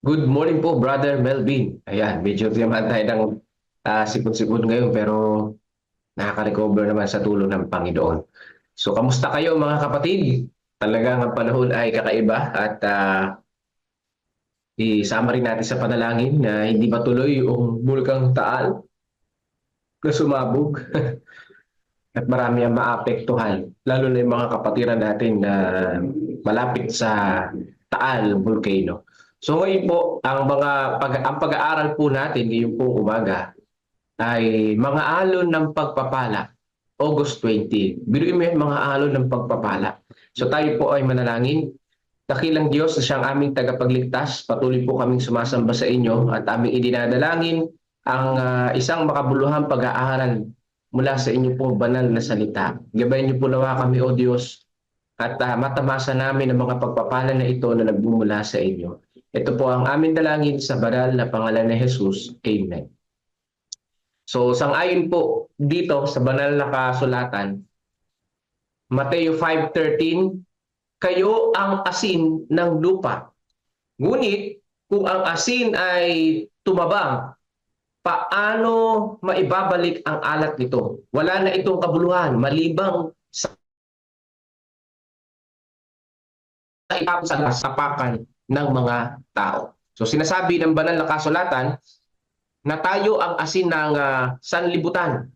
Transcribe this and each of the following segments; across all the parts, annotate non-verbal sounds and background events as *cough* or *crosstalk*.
Good morning po, Brother Melvin. Ayan, medyo naman tayo ng ah, sipon-sipon ngayon pero nakaka-recover naman sa tulong ng Panginoon. So, kamusta kayo mga kapatid? Talagang ang panahon ay kakaiba at ah, isama rin natin sa panalangin na hindi matuloy yung bulkang taal na sumabog *laughs* at marami ang maapektuhan. Lalo na yung mga kapatiran natin na malapit sa Taal Volcano. So ngayon po, ang mga pag ang pag-aaral po natin ngayong po umaga ay mga alon ng pagpapala. August 20. Biruin mo yan, mga alon ng pagpapala. So tayo po ay manalangin. Dakilang Diyos na siyang aming tagapagligtas, patuloy po kaming sumasamba sa inyo at aming idinadalangin ang ah, isang makabuluhang pag-aaral mula sa inyo pong banal na salita. Gabayan niyo po nawa kami, O Diyos, at ah, matamasa namin ang mga pagpapala na ito na nagbumula sa inyo. Ito po ang aming dalangin sa banal na pangalan ni Jesus. Amen. So, sangayon po dito sa banal na kasulatan, Mateo 5.13, Kayo ang asin ng lupa. Ngunit, kung ang asin ay tumabang, paano maibabalik ang alat nito? Wala na itong kabuluhan, malibang sa sa sapakan ng mga tao. So sinasabi ng banal na kasulatan na tayo ang asin ng ah, sanlibutan.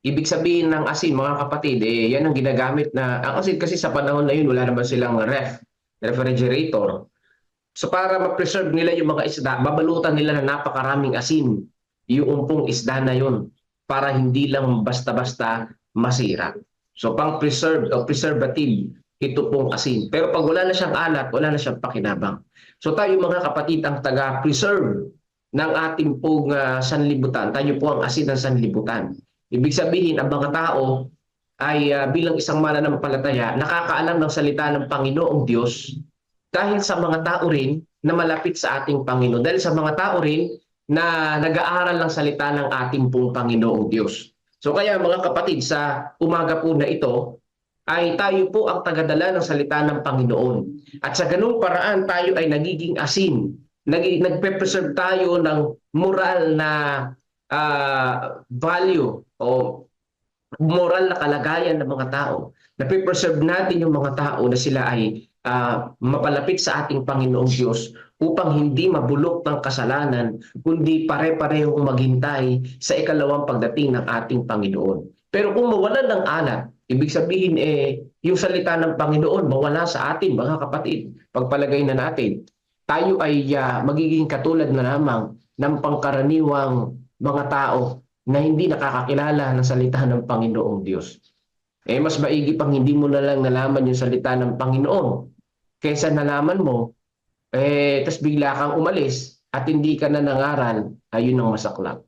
Ibig sabihin ng asin, mga kapatid, eh, yan ang ginagamit na, ang asin kasi sa panahon na yun, wala naman silang ref, refrigerator. So para ma-preserve nila yung mga isda, babalutan nila na napakaraming asin yung umpong isda na yun para hindi lang basta-basta masira. So pang-preserve o preservative ito pong asin. Pero pag wala na siyang alat, wala na siyang pakinabang. So tayo mga kapatid ang taga-preserve ng ating pong ah, sanlibutan. Tayo po ang asin ng sanlibutan. Ibig sabihin, ang mga tao ay ah, bilang isang mananampalataya, nakakaalam ng salita ng Panginoong Diyos dahil sa mga tao rin na malapit sa ating Panginoon. Dahil sa mga tao rin na nag-aaral ng salita ng ating pong Panginoong Diyos. So kaya mga kapatid, sa umaga po na ito, ay tayo po ang tagadala ng salita ng Panginoon. At sa ganung paraan tayo ay nagiging asin. Nag nagpe-preserve tayo ng moral na ah, value o moral na kalagayan ng mga tao. Nape-preserve natin yung mga tao na sila ay ah, mapalapit sa ating Panginoong Diyos upang hindi mabulok ng kasalanan, kundi pare-parehong maghintay sa ikalawang pagdating ng ating Panginoon. Pero kung mawalan ng alat, ibig sabihin eh, yung salita ng Panginoon mawala sa atin, mga kapatid. Pagpalagay na natin, tayo ay ah, magiging katulad na lamang ng pangkaraniwang mga tao na hindi nakakakilala ng salita ng Panginoong Diyos. Eh mas maigi pang hindi mo na lang nalaman yung salita ng Panginoon kaysa nalaman mo, eh, tas bigla kang umalis at hindi ka na nangaral, ayun ang masaklap.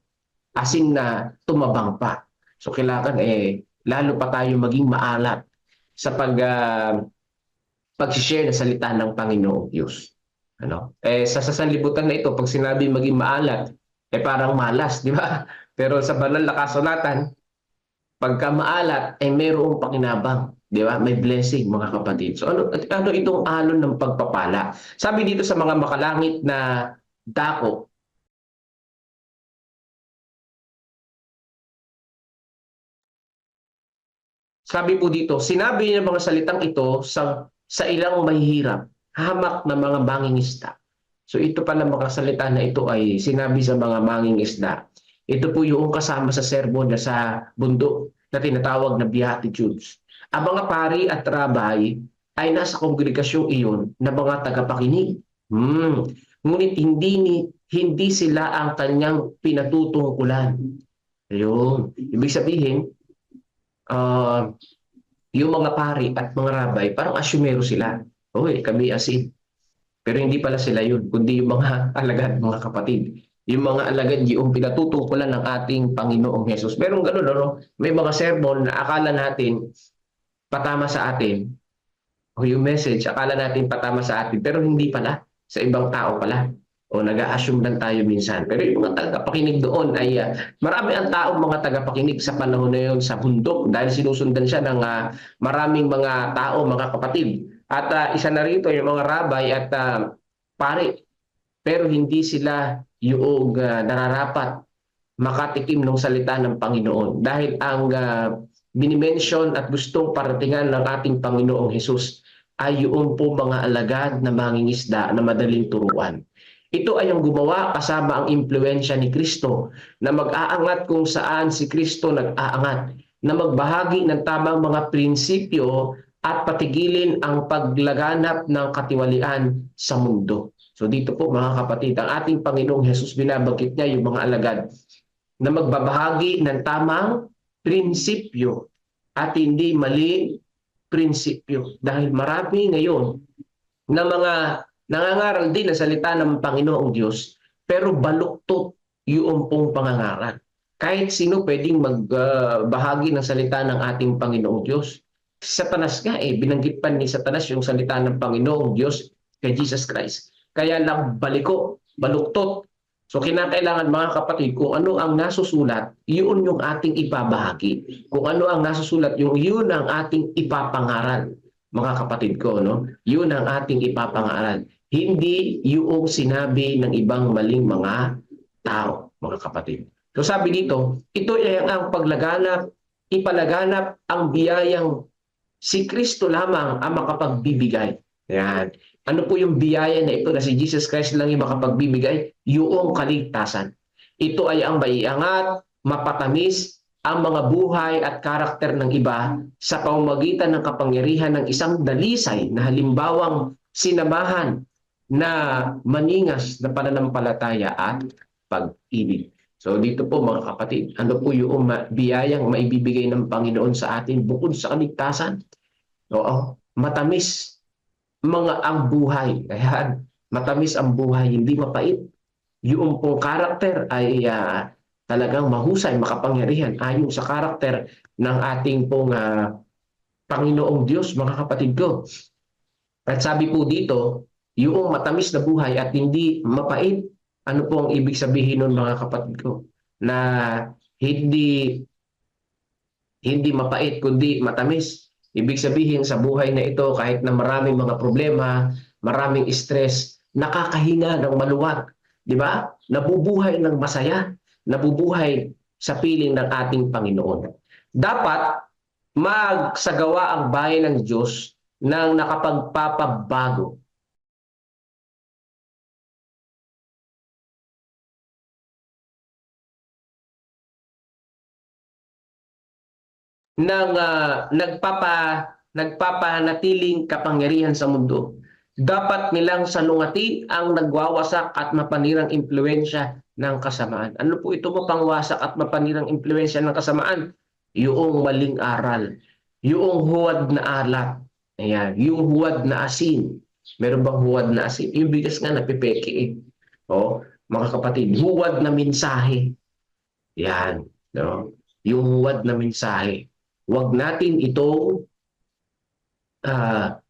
Asin na tumabang pa. So kailangan eh, lalo pa tayo maging maalat sa pag uh, pag-share ng salita ng Panginoong Diyos. Ano? Eh sa sasanlibutan na ito, pag sinabi maging maalat, eh parang malas, di ba? *laughs* Pero sa banal na kasulatan, pagka maalat, eh mayroong pakinabang. Di ba? May blessing, mga kapatid. So ano, ano itong alon ng pagpapala? Sabi dito sa mga makalangit na dako, Sabi po dito, sinabi ng mga salitang ito sa, sa ilang mahihirap, hamak na mga mangingisda. So ito pala mga salita na ito ay sinabi sa mga mangingisda. Ito po yung kasama sa sermon na sa bundok na tinatawag na Beatitudes. Ang mga pari at rabay ay nasa kongregasyong iyon na mga tagapakinig. Hmm. Ngunit hindi ni hindi sila ang kanyang pinatutungkulan. Ayun. Ibig sabihin, uh, yung mga pari at mga rabay, parang asyumero sila. Oy, kami asin. Pero hindi pala sila yun, kundi yung mga *laughs* alagad, mga kapatid. Yung mga alagad yung pinatutungkulan ng ating Panginoong Hesus. Pero gano'n, ano, may mga sermon na akala natin patama sa atin. O yung message, akala natin patama sa atin. Pero hindi pala. Sa ibang tao pala o nag-a-assume lang tayo minsan. Pero yung mga tagapakinig doon ay uh, marami ang taong mga tagapakinig sa panahon na yun sa bundok dahil sinusundan siya ng uh, maraming mga tao, mga kapatid. At uh, isa na rito yung mga rabay at uh, pare pero hindi sila yung ah, nararapat makatikim ng salita ng Panginoon. Dahil ang uh, binimension at gustong paratingan ng ating Panginoong Hesus ay yung po mga alagad na mangingisda na madaling turuan. Ito ay ang gumawa kasama ang impluensya ni Kristo na mag-aangat kung saan si Kristo nag-aangat, na magbahagi ng tamang mga prinsipyo at patigilin ang paglaganap ng katiwalian sa mundo. So dito po mga kapatid, ang ating Panginoong Hesus binabagkit niya yung mga alagad na magbabahagi ng tamang prinsipyo at hindi mali prinsipyo. Dahil marami ngayon na mga nangangaral din ng salita ng Panginoong Diyos pero baluktot yung pong pangangaral. Kahit sino pwedeng magbahagi ng salita ng ating Panginoong Diyos. Satanas nga eh, binanggit pa ni Satanas yung salita ng Panginoong Diyos kay Jesus Christ. Kaya lang baliko, baluktot. So kinakailangan mga kapatid, kung ano ang nasusulat, yun yung ating ipabahagi. Kung ano ang nasusulat, yung yun ang ating ipapangaral. Mga kapatid ko, no? Yun ang ating ipapangaral. Hindi yung sinabi ng ibang maling mga tao, mga kapatid. So sabi dito, ito ay ang paglaganap, ipalaganap ang biyayang si Kristo lamang ang makapagbibigay. Yan. Ano po yung biyaya na ito na si Jesus Christ lang yung makapagbibigay? Yung kaligtasan. Ito ay ang maiangat, mapatamis, ang mga buhay at karakter ng iba sa pamamagitan ng kapangyarihan ng isang dalisay na halimbawang sinamahan na maningas na pananampalataya at pag-ibig. So dito po mga kapatid, ano po yung biyayang maibibigay ng Panginoon sa atin bukod sa kaligtasan? Oo, matamis mga ang buhay. Kaya matamis ang buhay, hindi mapait. Yung pong karakter ay ah, talagang mahusay, makapangyarihan ayon sa karakter ng ating pong ah, Panginoong Diyos, mga kapatid ko. At sabi po dito, yung matamis na buhay at hindi mapait, ano po ang ibig sabihin nun mga kapatid ko? Na hindi hindi mapait kundi matamis. Ibig sabihin sa buhay na ito kahit na maraming mga problema, maraming stress, nakakahinga ng maluwag, di ba? Nabubuhay ng masaya, nabubuhay sa piling ng ating Panginoon. Dapat magsagawa ang bayan ng Diyos ng nakapagpapabago ng ah, nagpapa nagpapanatiling kapangyarihan sa mundo. Dapat nilang salungatin ang nagwawasak at mapanirang impluensya ng kasamaan. Ano po ito mo pangwasak at mapanirang impluensya ng kasamaan? Yung maling aral, yung huwad na alat, ayan, yung huwad na asin. Meron bang huwad na asin? Yung bigas nga napipeke eh. O, mga kapatid, huwad na mensahe. Yan, no? Yung huwad na mensahe. Huwag natin itong ah,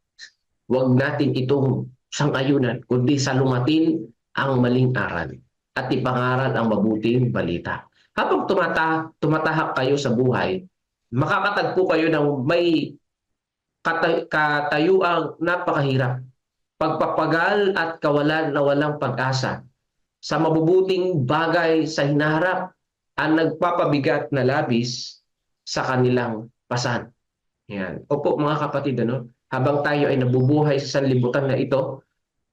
huwag natin itong sangayunan, kundi salumatin ang maling aral at ipangaral ang mabuting balita. Habang tumata, tumatahak kayo sa buhay, makakatagpo kayo ng may kata, katayuang napakahirap, pagpapagal at kawalan na walang pag-asa sa mabubuting bagay sa hinaharap ang nagpapabigat na labis sa kanilang pasan. Yan. Opo mga kapatid, ano? habang tayo ay nabubuhay sa sanlibutan na ito,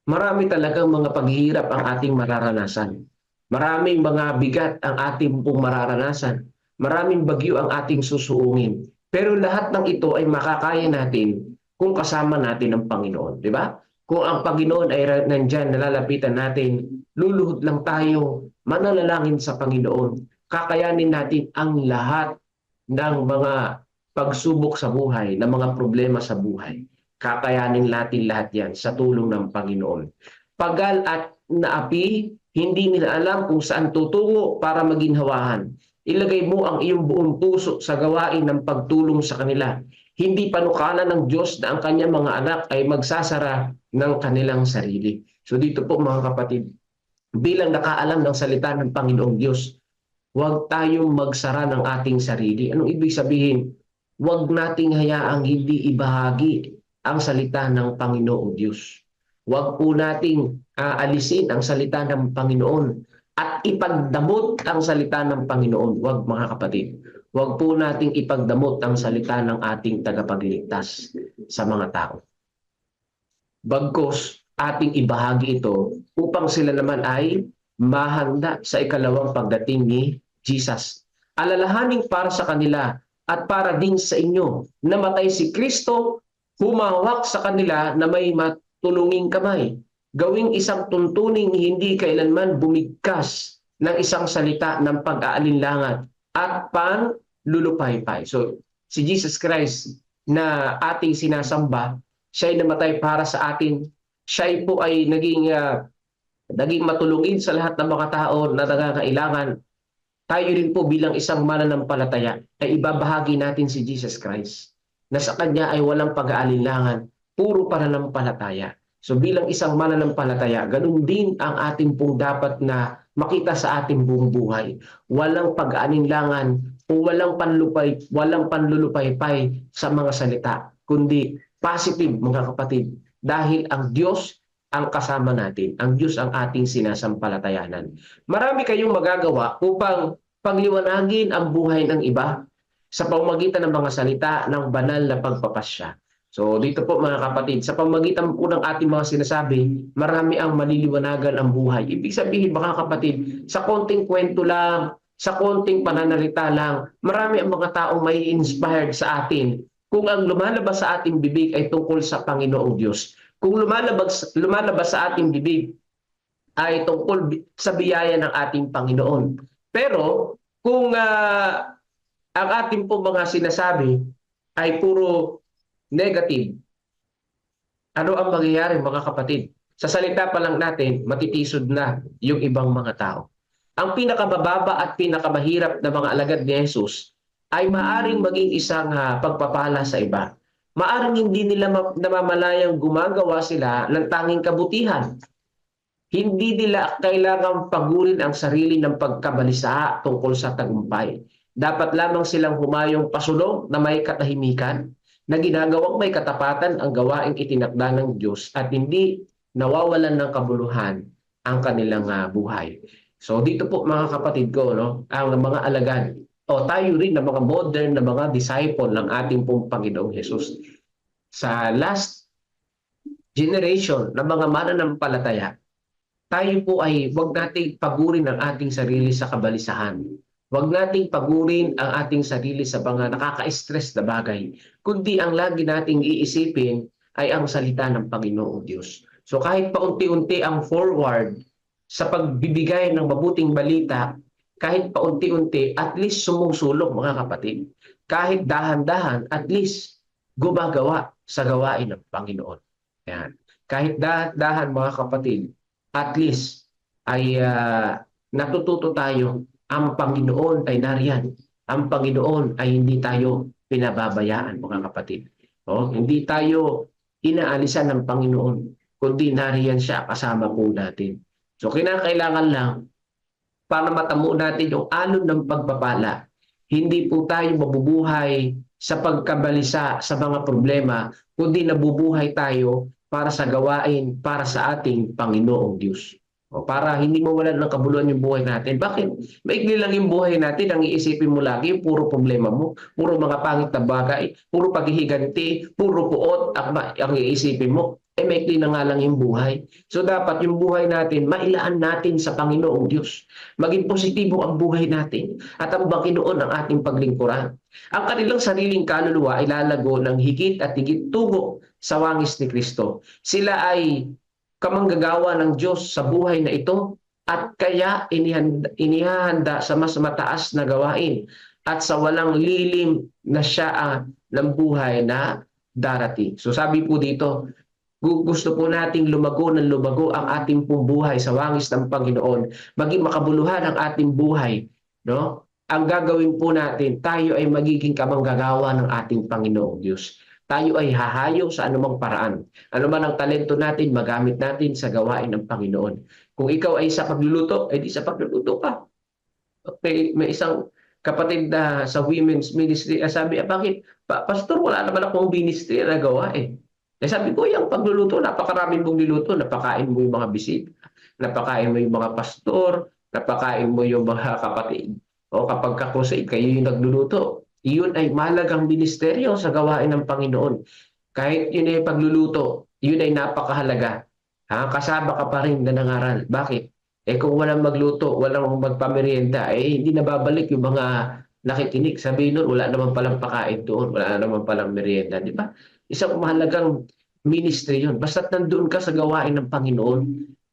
marami talagang mga paghihirap ang ating mararanasan. Maraming mga bigat ang ating pong mararanasan. Maraming bagyo ang ating susuungin. Pero lahat ng ito ay makakaya natin kung kasama natin ang Panginoon. Di ba? Kung ang Panginoon ay nandyan, nalalapitan natin, luluhod lang tayo, manalangin sa Panginoon. Kakayanin natin ang lahat ng mga pagsubok sa buhay, ng mga problema sa buhay. Kakayanin natin lahat yan sa tulong ng Panginoon. Pagal at naapi, hindi nila alam kung saan tutungo para maginhawahan. Ilagay mo ang iyong buong puso sa gawain ng pagtulong sa kanila. Hindi panukala ng Diyos na ang kanyang mga anak ay magsasara ng kanilang sarili. So dito po mga kapatid, bilang nakaalam ng salita ng Panginoong Diyos, huwag tayong magsara ng ating sarili. Anong ibig sabihin? Huwag nating hayaang hindi ibahagi ang salita ng Panginoong Diyos. Huwag po nating ah, alisin ang salita ng Panginoon at ipagdamot ang salita ng Panginoon. Huwag mga kapatid. Huwag po nating ipagdamot ang salita ng ating tagapagligtas sa mga tao. Bagkos ating ibahagi ito upang sila naman ay mahanda sa ikalawang pagdating ni Jesus. Alalahaning para sa kanila at para din sa inyo. Namatay si Kristo, humawak sa kanila na may matulunging kamay. Gawing isang tuntuning hindi kailanman bumigkas ng isang salita ng pag-aalinlangan at panlulupaypay. So, si Jesus Christ na ating sinasamba, siya ay namatay para sa atin. Siya po ay naging ah, naging matulungin sa lahat ng mga tao na nangangailangan tayo rin po bilang isang mananampalataya ay ibabahagi natin si Jesus Christ na sa Kanya ay walang pag-aalinlangan, puro pananampalataya. So bilang isang mananampalataya, ganun din ang ating pong dapat na makita sa ating buong buhay. Walang pag-aalinlangan o walang panlupay, walang panlulupaypay sa mga salita, kundi positive mga kapatid. Dahil ang Diyos ang kasama natin. Ang Diyos ang ating sinasampalatayanan. Marami kayong magagawa upang pagliwanagin ang buhay ng iba sa pamamagitan ng mga salita ng banal na pagpapasya. So dito po mga kapatid, sa pamamagitan po ng ating mga sinasabi, marami ang maliliwanagan ang buhay. Ibig sabihin mga kapatid, sa konting kwento lang, sa konting pananalita lang, marami ang mga taong may inspired sa atin kung ang lumalabas sa ating bibig ay tungkol sa Panginoong Diyos. Kung lumalabas, lumalabas sa ating bibig ay tungkol sa biyaya ng ating Panginoon. Pero kung ah, ang ating po mga sinasabi ay puro negative, ano ang mangyayari mga kapatid? Sa salita pa lang natin, matitisod na yung ibang mga tao. Ang pinakamababa at pinakamahirap na mga alagad ni Jesus ay maaring maging isang ah, pagpapala sa iba. Maaring hindi nila ma- namamalayang gumagawa sila ng tanging kabutihan. Hindi nila kailangang pagurin ang sarili ng pagkabalisa tungkol sa tagumpay. Dapat lamang silang humayong pasulong na may katahimikan, na ginagawang may katapatan ang gawaing itinakda ng Diyos at hindi nawawalan ng kabuluhan ang kanilang ah, buhay. So dito po mga kapatid ko, no, ang mga alagad o tayo rin na mga modern na mga disciple ng ating pong Panginoong Jesus. Sa last generation ng mga mananampalataya, tayo po ay wag nating pagurin ang ating sarili sa kabalisahan. Wag nating pagurin ang ating sarili sa mga nakaka-stress na bagay, kundi ang lagi nating iisipin ay ang salita ng Panginoong Diyos. So kahit paunti-unti ang forward sa pagbibigay ng mabuting balita, kahit paunti-unti, at least sumusulong mga kapatid. Kahit dahan-dahan, at least gumagawa sa gawain ng Panginoon. Yan. Kahit dahan-dahan mga kapatid, at least ay ah, natututo tayo ang Panginoon ay nariyan. Ang Panginoon ay hindi tayo pinababayaan mga kapatid. O, hindi tayo inaalisan ng Panginoon, kundi nariyan siya kasama po natin. So kinakailangan lang para matamo natin yung alon ng pagpapala. Hindi po tayo mabubuhay sa pagkabalisa sa mga problema, kundi nabubuhay tayo para sa gawain, para sa ating Panginoong Diyos. O para hindi mawalan ng kabuluhan yung buhay natin. Bakit? Maikli lang yung buhay natin, ang iisipin mo lagi, puro problema mo, puro mga pangit na bagay, puro paghihiganti, puro puot ang, ang iisipin mo. Eh, maikli na nga lang yung buhay. So dapat yung buhay natin, mailaan natin sa Panginoong Diyos. Maging positibo ang buhay natin at ang Panginoon ang ating paglingkuran. Ang kanilang sariling kaluluwa ay lalago ng higit at higit tugo sa wangis ni Kristo. Sila ay kamanggagawa ng Diyos sa buhay na ito at kaya inihanda, inihahanda sa mas mataas na gawain at sa walang lilim na siya ang ng buhay na darating. So sabi po dito, gusto po nating lumago ng lumago ang ating pong sa wangis ng Panginoon, maging makabuluhan ang ating buhay, no? Ang gagawin po natin, tayo ay magiging kamanggagawa ng ating Panginoong Diyos. Tayo ay hahayo sa anumang paraan. Ano man ang talento natin, magamit natin sa gawain ng Panginoon. Kung ikaw ay sa pagluluto, edi sa pagluluto ka. Okay, may isang kapatid na sa women's ministry, ah, sabi, ah, bakit? Pa- Pastor, wala naman akong ministry na gawa eh. Eh sabi ko, yung pagluluto, napakaraming mong niluto, napakain mo yung mga bisita, napakain mo yung mga pastor, napakain mo yung mga kapatid. O kapag kakusay, kayo yung nagluluto. Iyon ay malagang ministeryo sa gawain ng Panginoon. Kahit yun ay pagluluto, yun ay napakahalaga. Ha? Kasama ka pa rin na nangaral. Bakit? Eh kung walang magluto, walang magpamerienda, eh hindi nababalik yung mga nakikinig. Sabihin nun, wala naman palang pakain doon, wala naman palang merienda, di ba? Isang mahalagang ministry yun. Basta't nandun ka sa gawain ng Panginoon,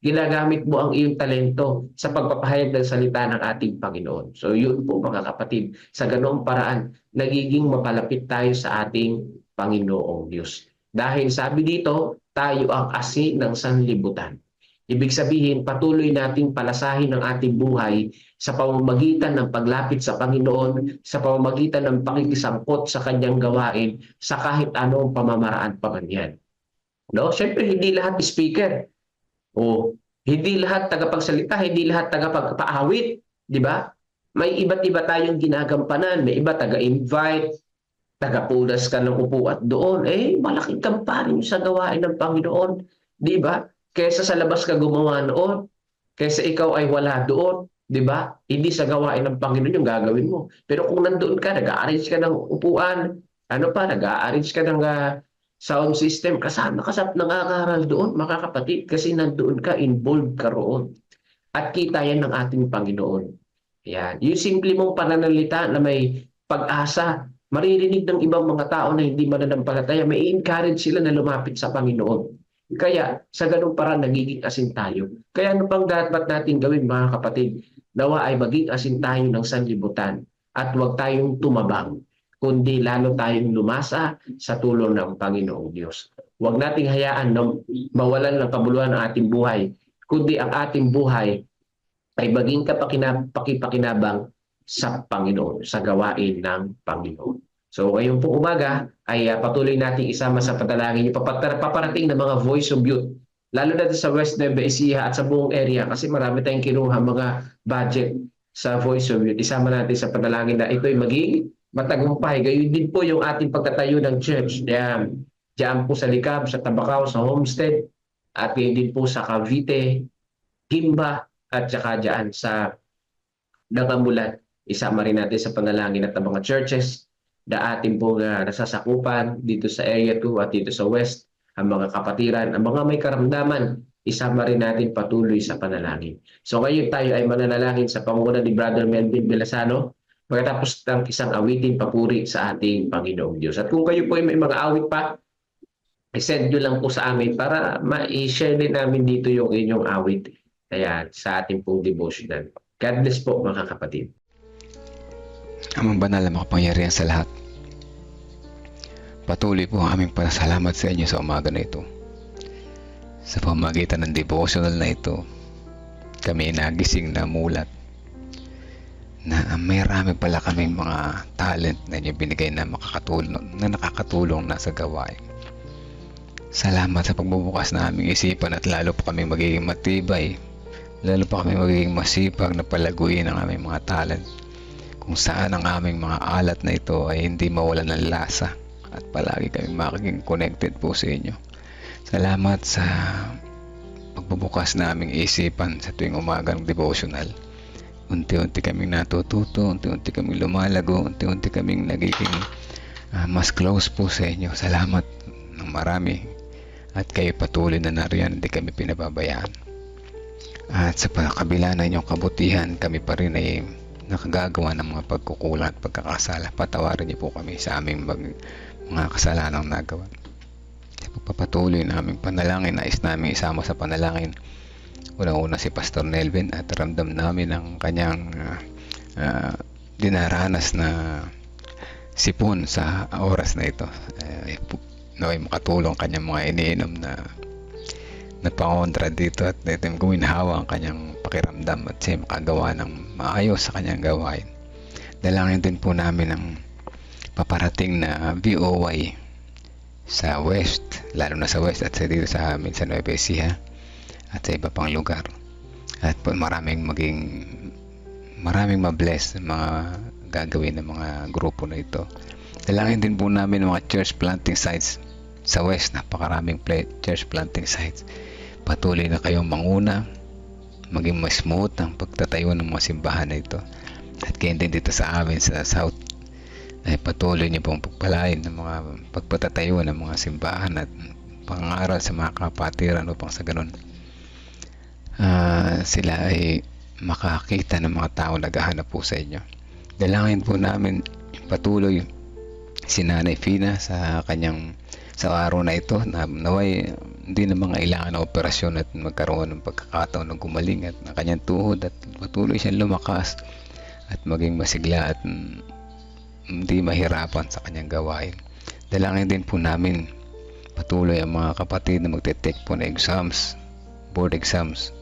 ginagamit mo ang iyong talento sa pagpapahayag ng salita ng ating Panginoon. So yun po mga kapatid, sa ganoong paraan, nagiging mapalapit tayo sa ating Panginoong Diyos. Dahil sabi dito, tayo ang asin ng sanlibutan. Ibig sabihin, patuloy nating palasahin ang ating buhay sa pamamagitan ng paglapit sa Panginoon, sa pamamagitan ng pakikisangkot sa kanyang gawain, sa kahit anong pamamaraan pa man yan. No? Siyempre, hindi lahat speaker. O hindi lahat tagapagsalita, hindi lahat tagapagpaawit. Di ba? May iba't iba tayong ginagampanan. May iba taga-invite, tagapunas ka ng upuat doon. Eh, malaking kampanin sa gawain ng Panginoon. Di ba? Kesa sa labas ka gumawa noon, kesa ikaw ay wala doon, di ba? Hindi sa gawain ng Panginoon yung gagawin mo. Pero kung nandoon ka, nag-arrange ka ng upuan, ano pa, nag-arrange ka ng ah, sound system, kasama ka sa nangangaral doon, mga kasi nandoon ka, involved ka roon. At kita yan ng ating Panginoon. Yan. Yung simple mong pananalita na may pag-asa, maririnig ng ibang mga tao na hindi mananampalataya, may encourage sila na lumapit sa Panginoon. Kaya sa ganung paraan nagiging asin tayo. Kaya ano pang dapat natin gawin mga kapatid? Nawa ay maging asin tayo ng sanlibutan at huwag tayong tumabang, kundi lalo tayong lumasa sa tulong ng Panginoong Diyos. Huwag nating hayaan na mawalan ng kabuluhan ng ating buhay, kundi ang ating buhay ay maging kapakina- pakipakinabang sa Panginoon, sa gawain ng Panginoon. So ngayon po umaga ay uh, patuloy nating isama sa panalangin yung paparating na mga voice of youth. Lalo na sa West Nueva Ecija at sa buong area kasi marami tayong kinuha mga budget sa voice of youth. Isama natin sa panalangin na ito'y magiging matagumpay. Gayon din po yung ating pagtatayo ng church. Diyan, diyan po sa Likab, sa Tabacao, sa Homestead at gayon din po sa Cavite, Kimba at saka diyan sa Dangamulat. Isama rin natin sa panalangin at mga churches na ating pong uh, nasasakupan dito sa area 2 at dito sa west, ang mga kapatiran, ang mga may karamdaman, isama rin natin patuloy sa panalangin. So ngayon tayo ay mananalangin sa pangunguna ni Brother Melvin Belasano pagkatapos ng isang awitin papuri sa ating Panginoong Diyos. At kung kayo po ay may mga awit pa, i-send nyo lang po sa amin para ma-share din namin dito yung inyong awit kaya sa ating pong devotional. God bless po mga kapatid. Amang banal na makapangyarihan sa lahat. Patuloy po ang aming pasalamat sa inyo sa umaga na ito. Sa pamagitan ng devotional na ito, kami nagising na mulat na may rami pala kaming mga talent na inyo binigay na makakatulong na nakakatulong na sa gawain. Salamat sa pagbubukas na aming isipan at lalo pa kami magiging matibay. Lalo pa kami magiging masipag na palaguin ang aming mga talent kung saan ang aming mga alat na ito ay hindi mawalan ng lasa at palagi kami magiging connected po sa inyo. Salamat sa pagbubukas na aming isipan sa tuwing umagang devotional. Unti-unti kaming natututo, unti-unti kaming lumalago, unti-unti kaming nagiging ah, mas close po sa inyo. Salamat ng marami at kayo patuloy na nariyan, hindi kami pinababayaan. At sa kabila ng inyong kabutihan, kami pa rin ay nakagagawa ng mga pagkukulang at pagkakasala. Patawarin niyo po kami sa aming mag- mga kasalanang nagawa. Sa pagpapatuloy na aming panalangin, nais namin isama sa panalangin. Unang-una si Pastor Nelvin at ramdam namin ang kanyang ah, ah, dinaranas na sipon sa oras na ito. Eh, pu- naway makatulong kanyang mga iniinom na na pangontra dito at ito guminhawa ang kanyang pakiramdam at siya makagawa ng maayos sa kanyang gawain. Dalangin din po namin ang paparating na VOY sa West, lalo na sa West at sa dito sa amin sa Nueva Ecija at sa iba pang lugar. At po maraming maging maraming mabless ng mga gagawin ng mga grupo na ito. Dalangin din po namin mga church planting sites sa west, napakaraming church planting sites. Patuloy na kayong manguna, maging mas smooth ang pagtatayo ng mga simbahan na ito. At kaya din dito sa amin sa south, ay patuloy niyo pong pagpalain ng mga pagpatatayo ng mga simbahan at pangaral sa mga kapatiran upang sa ganun ah, sila ay makakita ng mga tao naghahanap po sa inyo. Dalangin po namin patuloy si Nanay Fina sa kanyang sa araw na ito na naway hindi na mga ilangan ng operasyon at magkaroon ng pagkakataon ng gumaling at ng kanyang tuhod at patuloy siyang lumakas at maging masigla at hindi mahirapan sa kanyang gawain. Dalangin din po namin patuloy ang mga kapatid na magte-take po na exams, board exams,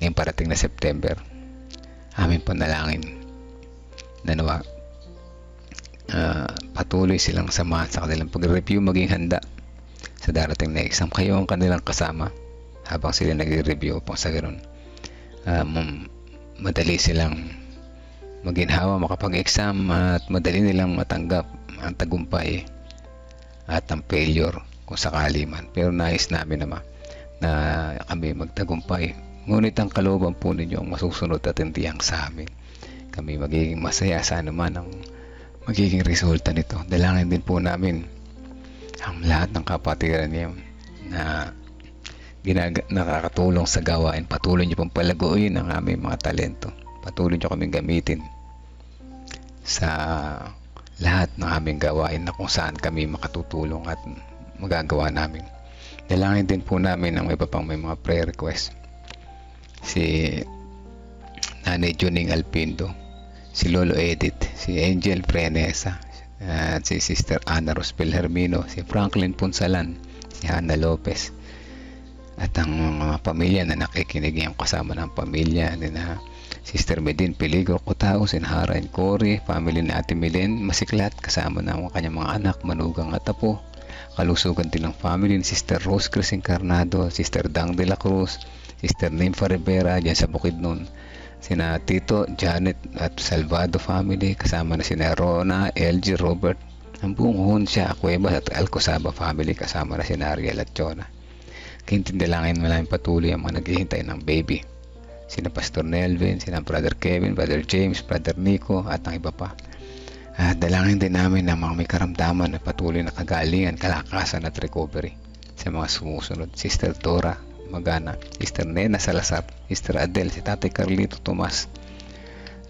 ngayong parating na September. Amin panalangin na nawa ah, patuloy silang samahan sa kanilang pag-review maging handa sa darating na exam. Kayo ang kanilang kasama habang sila nagre-review upang sa ganun mam- madali silang maginhawa makapag-exam at madali nilang matanggap ang tagumpay at ang failure kung sakali man. Pero nais namin naman na kami magtagumpay. Ngunit ang kalooban po ninyo ang masusunod at hindi ang sa amin. Kami magiging masaya sa anuman ang magiging resulta nito. Dalangin din po namin ang lahat ng kapatiran niyo na ginag- nakakatulong sa gawain. Patuloy niyo pong palaguin ang aming mga talento. Patuloy niyo kaming gamitin sa lahat ng aming gawain na kung saan kami makatutulong at magagawa namin. Dalangin din po namin ang iba pang may mga prayer request. Si Nanay Juning Alpindo, si Lolo Edith, si Angel Prenesa, at si Sister Ana Rospel Hermino, si Franklin Punsalan, si Hannah Lopez, at ang mga pamilya na nakikinig yung kasama ng pamilya ni na Sister Medin Peligro Kutao, Sinhara and Cory, family ni Ate Milen, Masiklat, kasama ng kanyang mga anak, Manugang at Apo, kalusugan din ng family ni Sister Rose Cruz Encarnado, Sister Dang de la Cruz, Sister Nympha Rivera, dyan sa Bukidnon, sina Tito, Janet at Salvado family, kasama na sina Rona, LG, Robert, ang buong Hunsya, Cuevas at Alcosaba family, kasama na sina Ariel at Chona. Kintindalangin mo namin patuloy ang mga naghihintay ng baby. Sina Pastor Nelvin, sina Brother Kevin, Brother James, Brother Nico, at ang iba pa. At dalangin din namin na mga may karamdaman na patuloy na kagalingan, kalakasan at recovery sa mga sumusunod. Sister Tora Magana, Sister Nena Salazar, Sister Adel, si Tatay Carlito Tomas,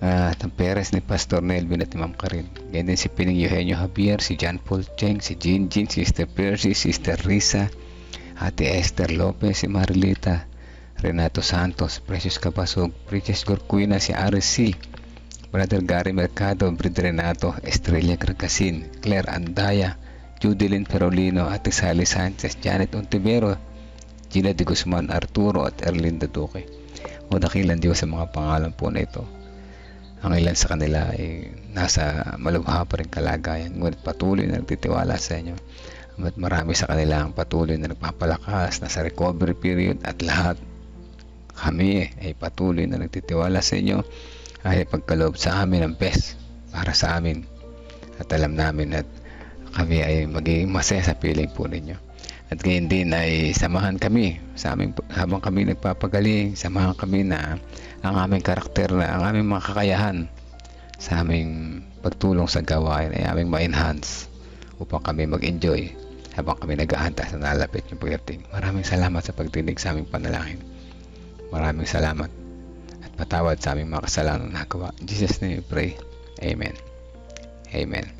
at ang Perez ni Pastor Nelvin at ni Ma'am Karin. Ganyan din si Pining Eugenio Javier, si John Paul Cheng, si Jin Jin, Sister Percy, Sister Risa, Ate Esther Lopez, si Marilita, Renato Santos, Precious Cabasog, Precious Gorcuina, si RC, Brother Gary Mercado, Brother Renato, Estrella Carcasin, Claire Andaya, Judilyn Perolino, Ate Sally Sanchez, Janet Ontivero, Gina de Guzman, Arturo at Erlinda Duque. O dakilan Diyos sa mga pangalan po na ito. Ang ilan sa kanila ay nasa malubha pa rin kalagayan, ngunit patuloy na nagtitiwala sa inyo. At marami sa kanila ang patuloy na nagpapalakas, nasa recovery period at lahat kami ay patuloy na nagtitiwala sa inyo ay pagkaloob sa amin ang best para sa amin at alam namin at kami ay magiging masaya sa piling po ninyo at gayon din ay samahan kami sa aming, habang kami nagpapagaling samahan kami na ang aming karakter na ang aming mga kakayahan sa aming pagtulong sa gawain ay aming ma-enhance upang kami mag-enjoy habang kami naghahanda sa nalapit yung pagdating. Maraming salamat sa pagdinig sa aming panalangin. Maraming salamat at patawad sa aming mga kasalanan na nagawa. In Jesus name we pray. Amen. Amen.